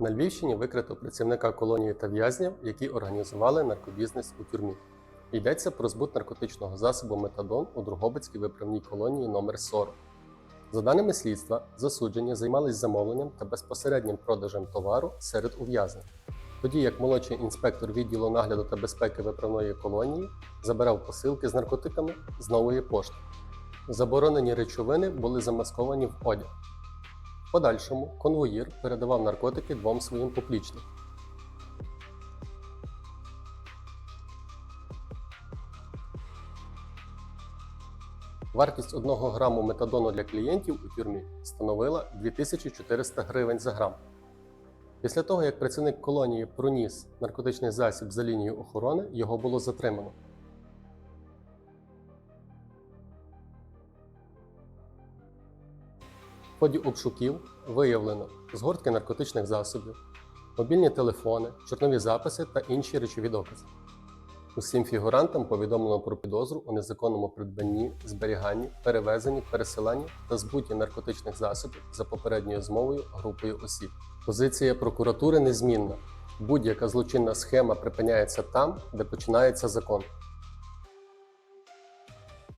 На Львівщині викрито працівника колонії та в'язнів, які організували наркобізнес у тюрмі. Йдеться про збут наркотичного засобу метадон у Другобицькій виправній колонії номер 40 За даними слідства, засуджені займались замовленням та безпосереднім продажем товару серед ув'язнень, тоді як молодший інспектор відділу нагляду та безпеки виправної колонії забирав посилки з наркотиками з нової пошти. Заборонені речовини були замасковані в одяг. Подальшому конвоїр передавав наркотики двом своїм поплічникам. Вартість 1 граму метадону для клієнтів у тюрмі становила 2400 гривень за грам. Після того, як працівник колонії проніс наркотичний засіб за лінію охорони, його було затримано. В ході обшуків виявлено згортки наркотичних засобів, мобільні телефони, чорнові записи та інші речові докази. Усім фігурантам повідомлено про підозру у незаконному придбанні, зберіганні, перевезенні, пересиланні та збуті наркотичних засобів за попередньою змовою групою осіб. Позиція прокуратури незмінна. Будь-яка злочинна схема припиняється там, де починається закон.